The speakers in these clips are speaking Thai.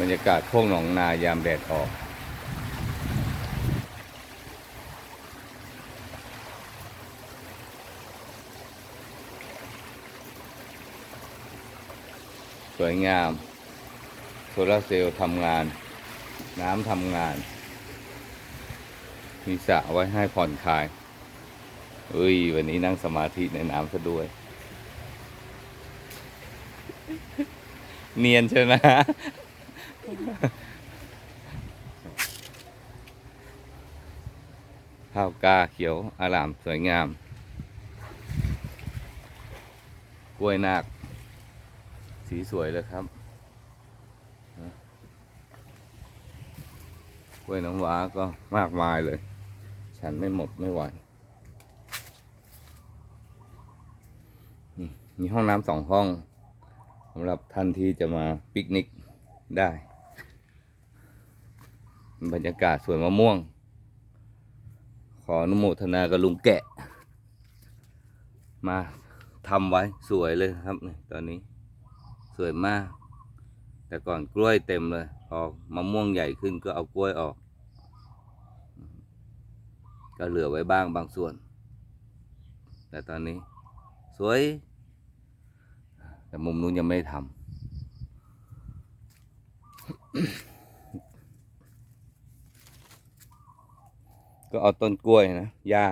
บรรยากาศโคกหนองนายามแดดออก สวยงาม โซลาเซลล์ทำงาน น้ำทำงาน มีสระไว้ให้ผ่อนคลายเอ้ย วันนี้นั่งสมาธิในน้ำซะด้วย เนียนใช่ไหม ข้าวกาเขียวอารามสวยงาม กล้วยนาค สีสวยเลยครับ กล้วยน้ำว้าก็มากมายเลย ฉันไม่หมดไม่ไหวมีห้องน้ำสองห้องสำหรับท่านที่จะมาปิกนิกได้ บรรยากาศสวนมะม่วง ขออนุโมทนากับลุงแกะ มาทำไว้สวยเลยครับนี่ตอนนี้ สวยมาก แต่ก่อนกล้วยเต็มเลยพอมะม่วงใหญ่ขึ้นก็เอากล้วยออก ก็เหลือไว้บ้างบางส่วน แต่ตอนนี้ สวย แต่มุมนู้นยังไม่ได้ทำ ก็เอาต้นกล้วยนะหญ้า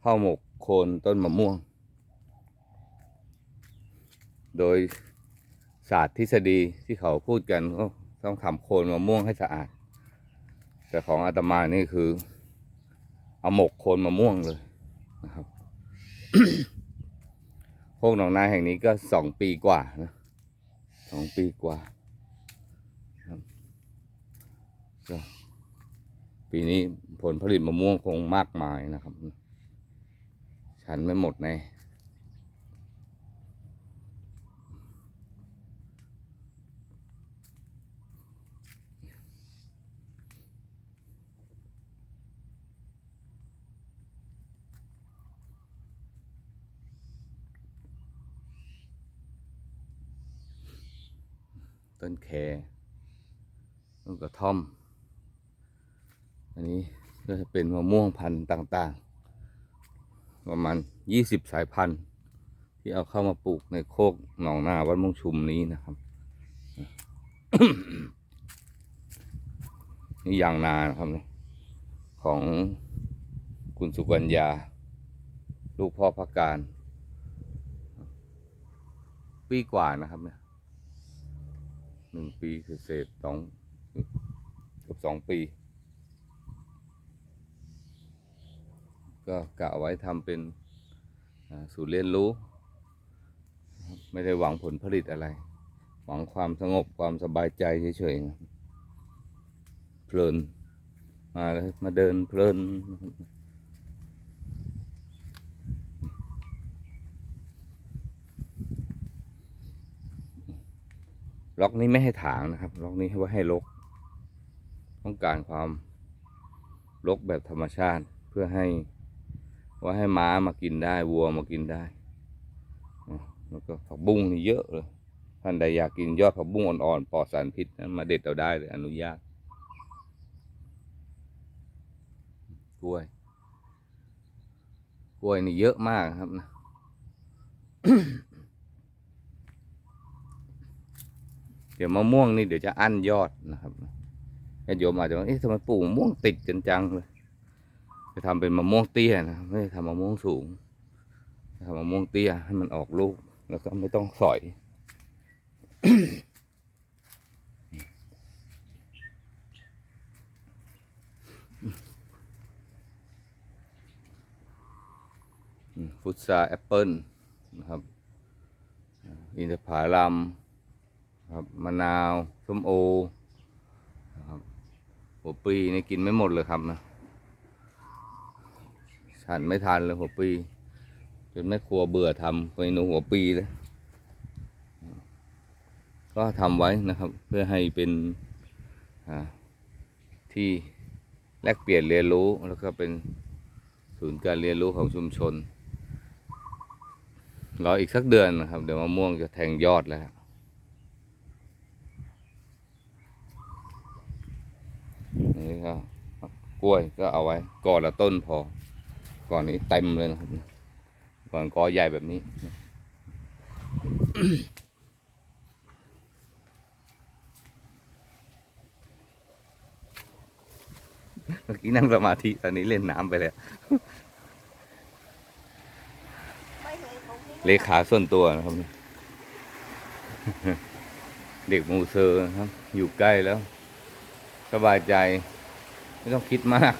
เข้าหมกโคนต้นมะม่วง โดยศาสตร์ทฤษฎีที่เขาพูดกันก็ต้องทำโคนมะม่วงให้สะอาด แต่ของอาตมานี่คือ เอาหมกโคนมะม่วงเลยนะครับพวกหนองนาแห่งนี้ก็สองปีกว่านะสองปีกว่าปีนี้ ผลผลิตมะม่วงคงมากมายนะครับ ฉันไม่หมดแน่ต้นแคต้นกระท่อม อันนี้ ก็จะเป็นมะม่วงพันธุ์ต่างๆ ประมาณยี่สิบสายพันธุ์ ที่เอาเข้ามาปลูกในโคกหนองนาวัดมงชุมนี้นะครับนี่ยางนานะครับนี่ของคุณสุกัญญา ลูกพ่อพักการ ปีกว่านะครับเนี่ยหนึ่งปีคือเศษสองเกับสองปี ก็กะเอาไว้ทำเป็นอ่าศูนย์เรียนรู้ ไม่ได้หวังผลผลิตอะไร หวังความสงบความสบายใจเฉยๆเพลินมาเลยมาเดินเพลิน ล็อกนี้ไม่ให้ถางนะครับ ล็อกนี้ให้ว่าให้ลก ต้องการความลกแบบธรรมชาติเพื่อให้ ว่าให้ม้ามากินได้วัวมากินได้แล้วก็ผักบุ้งนี่เยอะเลยท่านใดอยากกินยอดผักบุ้งอ่อนๆปลอดสารพิษนะมาเด็ดเอาได้เลยอนุญาตกล้วย กล้วยนี่เยอะมากครับนะเดี๋ยวมะม่วงนี่เดี๋ยวจะอั้นยอดนะครับญาติโยมอาจจะว่าเอ๊ะทำไมปลูกมะม่วงติดจังๆเลย จะทำเป็นมะม่วงเตี้ยนะไม่ได้ทำมะม่วงสูงทำมะม่วงเตี้ยให้มันออกลูกแล้วก็ไม่ต้องสอยอืมพุทราแอปเปิลนะครับ อินทผลัมครับมะนาว ส้มโอนะครับหัวปีนี่กินไม่หมดเลยครับนะ ฉันไม่ทานเลยหัวปีจนแม่ครัวเบื่อทำเมนูหัวปีเลยก็ทำไว้นะครับ เพื่อให้เป็นที่แลกเปลี่ยนเรียนรู้แล้วก็เป็นศูนย์การเรียนรู้ของชุมชนรออีกสักเดือนนะครับ เดี๋ยวมะม่วงจะแทงยอดแล้วนี่ก็กล้วยก็เอาไว้ก่อนละต้นพอ ก่อนนี้เต็มเลยนะครับ ก่อนกอใหญ่แบบนี้ เมื่อกี้นั่งสมาธิ ตอนนี้เล่นน้ำไปแล้วไม่เห็นของพี่เลขาส่วนตัวนะครับ เด็กมูเซอร์นะครับ อยู่ใกล้แล้ว สบายใจ ไม่ต้องคิดมาก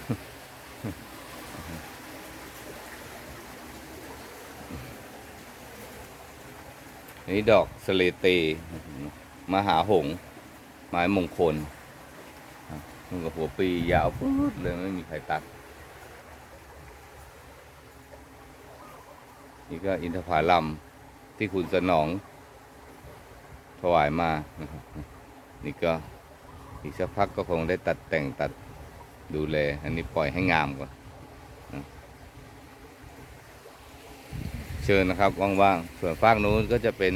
นนี้ดอกสเลเตมหาหง ไม้มงคลมันกับหัวปียาวปุ๊ดเลยไม่มีใครตัด นี่ก็อินทผลัมที่คุณสนอง ถวายมานะครับนี่ก็อีกสักพักก็คงได้ตัดแต่งตัดดูแล อันนี้ปล่อยให้งามก่อนนะ เชิญนะครับว่างๆส่วนฟากนู้นก็จะเป็น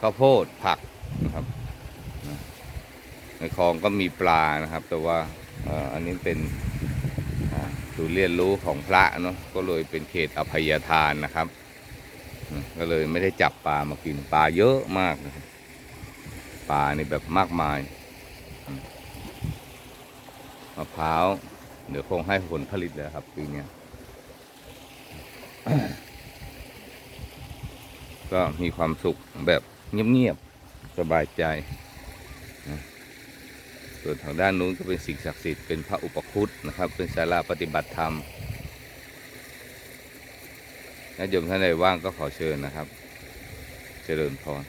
ข้าวโพดผักนะครับ ในคลองก็มีปลานะครับ แต่ว่าอันนี้เป็นอ่าศูนย์เรียนรู้ของพระเนาะก็เลยเป็นเขตอภัยทานนะครับ ก็เลยไม่ได้จับปลามากินปลาเยอะมากปลานี่แบบมากมายมะพร้าวเดี๋ยวคงให้ผลผลิตแล้วครับปีนี้ ก็มีความสุขแบบเงียบๆสบายใจนะส่วนทางด้านนู้นก็เป็นสิ่งศักดิ์สิทธิ์เป็นพระอุปคุตนะครับ เป็นศาลาปฏิบัติธรรมญาติโยมท่านใดว่างก็ขอเชิญนะครับ เจริญพร